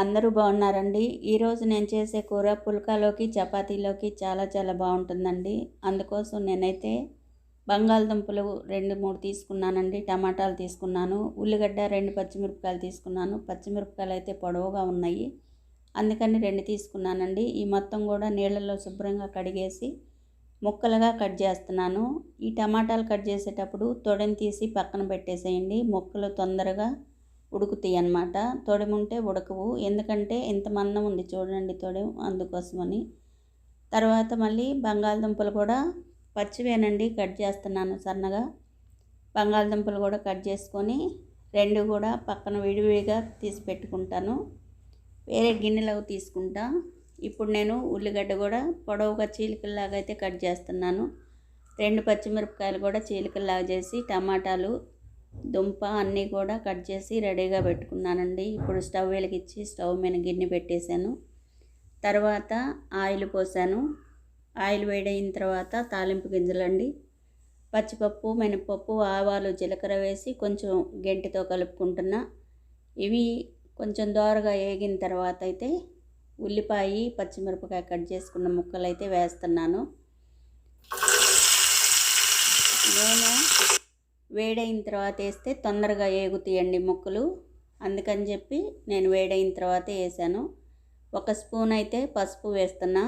అందరూ బాగున్నారండి. ఈరోజు నేను చేసే కూర పుల్కాలోకి చపాతీలోకి చాలా చాలా బాగుంటుందండి. అందుకోసం నేనైతే బంగాళదుంపలు రెండు మూడు తీసుకున్నానండి. టమాటాలు తీసుకున్నాను. ఉల్లిగడ్డ రెండు పచ్చిమిరపకాయలు తీసుకున్నాను. పచ్చిమిరపకాయలు అయితే పొడవుగా ఉన్నాయి. అందుకని రెండు తీసుకున్నానండి. ఈ మొత్తం కూడా నీళ్ళలో శుభ్రంగా కడిగేసి ముక్కలుగా కట్ చేస్తున్నాను. ఈ టమాటాలు కట్ చేసేటప్పుడు తొడని తీసి పక్కన పెట్టేసేయండి. ముక్కలు తొందరగా ఉడుకుతాయి అన్నమాట. తొడిముంటే ఉడకవు. ఎందుకంటే ఇంత మందం ఉంది చూడండి తొడెం అందుకోసమని. తర్వాత మళ్ళీ బంగాళదుంపలు కూడా పచ్చివేనండి కట్ చేస్తున్నాను సన్నగా. బంగాళదుంపలు కూడా కట్ చేసుకొని రెండు కూడా పక్కన విడివిడిగా తీసి పెట్టుకుంటాను. వేరే గిన్నెలకు తీసుకుంటా. ఇప్పుడు నేను ఉల్లిగడ్డ కూడా పొడవుగా చీలికల్లాగా అయితే కట్ చేస్తున్నాను. రెండు పచ్చిమిరపకాయలు కూడా చీలికల్లాగా చేసి టమాటాలు దుంప అన్నీ కూడా కట్ చేసి రెడీగా పెట్టుకున్నానండి. ఇప్పుడు స్టవ్ వెలిగించి స్టవ్ మీద గిన్నె పెట్టేశాను. తర్వాత ఆయిల్ పోసాను. ఆయిల్ వేడైన తర్వాత తాలింపు గింజలండి. పచ్చిపప్పు మినపప్పు ఆవాలు జీలకర్ర వేసి కొంచెం గెంటితో కలుపుకుంటున్నా. ఇవి కొంచెం దోరగా వేగిన తర్వాత అయితే ఉల్లిపాయ పచ్చిమిరపకాయ కట్ చేసుకున్న ముక్కలు అయితే వేస్తున్నాను. నూనె వేడైన తర్వాత వేస్తే తొందరగా ఏగుతాయండి ముక్కలు. అందుకని చెప్పి నేను వేడైన తర్వాత వేసాను. ఒక స్పూన్ అయితే పసుపు వేస్తున్నా.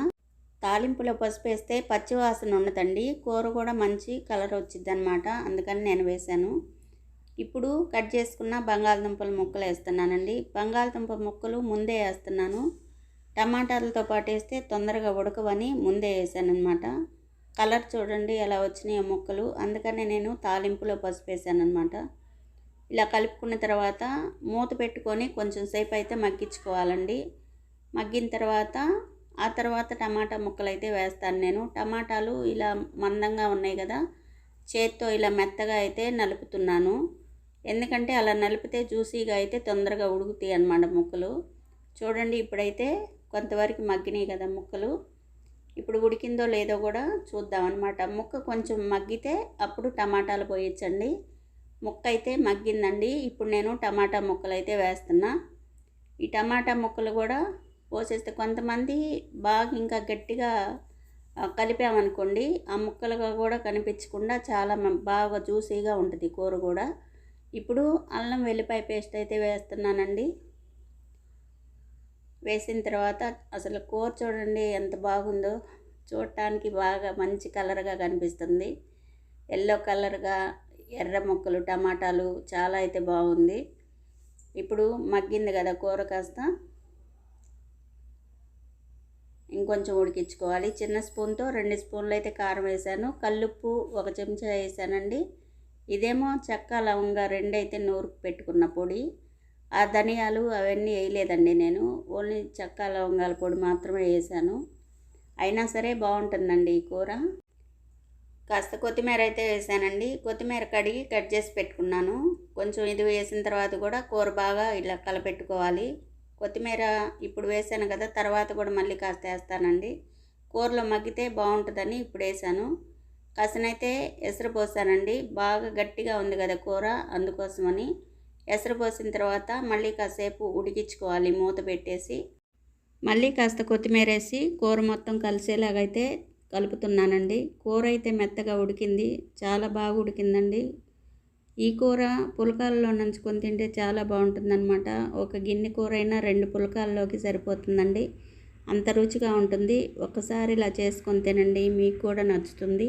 తాలింపులో పసుపు వేస్తే పచ్చివాసన ఉండదండి. కూర కూడా మంచి కలర్ వచ్చింది అనమాట అందుకని నేను వేసాను. ఇప్పుడు కట్ చేసుకున్న బంగాళదుంపల ముక్కలు వేస్తున్నానండి. బంగాళదుంప ముక్కలు ముందే వేస్తున్నాను. టమాటాలతో పాటు వేస్తే తొందరగా ఉడకవని ముందే వేసాను అనమాట కలర్ చూడండి ఎలా వచ్చినాయి ముక్కలు. అందుకనే నేను తాలింపులో పసుపు వేసాను అనమాట ఇలా కలుపుకున్న తర్వాత మూత పెట్టుకొని కొంచెం సేపు అయితే మగ్గించుకోవాలండి. మగ్గిన తర్వాత ఆ తర్వాత టమాటా ముక్కలు అయితే వేస్తాను నేను. టమాటాలు ఇలా మందంగా ఉన్నాయి కదా చేత్తో ఇలా మెత్తగా అయితే నలుపుతున్నాను. ఎందుకంటే అలా నలిపితే జ్యూసీగా అయితే తొందరగా ఉడుకుతాయి అన్నమాట ముక్కలు. చూడండి ఇప్పుడైతే కొంతవరకు మగ్గినాయి కదా ముక్కలు. ఇప్పుడు ఉడికిందో లేదో కూడా చూద్దాం అనమాట ముక్క కొంచెం మగ్గితే అప్పుడు టమాటాలు పోయొచ్చండి. ముక్క అయితే మగ్గిందండి. ఇప్పుడు నేను టమాటా ముక్కలు అయితే వేస్తున్నా. ఈ టమాటా ముక్కలు కూడా పోసేస్తే కొంతమంది బాగా ఇంకా గట్టిగా కలిపామనుకోండి ఆ ముక్కలుగా కూడా కనిపించకుండా చాలా బాగా జ్యూసీగా ఉంటుంది కూర కూడా. ఇప్పుడు అల్లం వెల్లిపాయ పేస్ట్ అయితే వేస్తున్నానండి. వేసిన తర్వాత అసలు కూర చూడండి ఎంత బాగుందో. చూడటానికి బాగా మంచి కలర్గా కనిపిస్తుంది. ఎల్లో కలర్గా ఎర్ర ముక్కలు టమాటాలు చాలా అయితే బాగుంది. ఇప్పుడు మగ్గింది కదా కూర కాస్త. ఇంకొంచెం ఉడికించుకోవాలి. చిన్న స్పూన్తో రెండు స్పూన్లు అయితే కారం వేసాను. కల్లుప్పు ఒక చెంచా వేసానండి. ఇదేమో చెక్క లవంగా రెండైతే నూరుకు పెట్టుకున్న పొడి. ఆ ధనియాలు అవన్నీ వేయలేదండి నేను. ఓన్లీ చెక్క లవంగాల పొడి మాత్రమే వేసాను. అయినా సరే బాగుంటుందండి ఈ కూర. కాస్త కొత్తిమీర అయితే వేసానండి. కొత్తిమీర కడిగి కట్ చేసి పెట్టుకున్నాను. కొంచెం ఇది వేసిన తర్వాత కూడా కూర బాగా ఇలా కలపెట్టుకోవాలి. కొత్తిమీర ఇప్పుడు వేసాను కదా తర్వాత కూడా మళ్ళీ కాస్త వేస్తానండి. కూరలో మగ్గితే బాగుంటుందని ఇప్పుడు వేసాను. కాసనైతే ఎసరు పోసానండి. బాగా గట్టిగా ఉంది కదా కూర అందుకోసమని. ఎసరు పోసిన తర్వాత మళ్ళీ కాసేపు ఉడికించుకోవాలి. మూత పెట్టేసి మళ్ళీ కాస్త కొత్తిమీర వేసి కూర మొత్తం కలిసేలాగైతే కలుపుతున్నానండి. కూర అయితే మెత్తగా ఉడికింది. చాలా బాగా ఉడికిందండి. ఈ కూర పులకాలలో నంచుకొని తింటే చాలా బాగుంటుందన్నమాట. ఒక గిన్నె కూర అయినా రెండు పులకాల్లోకి సరిపోతుందండి. అంత రుచిగా ఉంటుంది. ఒకసారి ఇలా చేసుకొని తినండి. మీకు కూడా నచ్చుతుంది.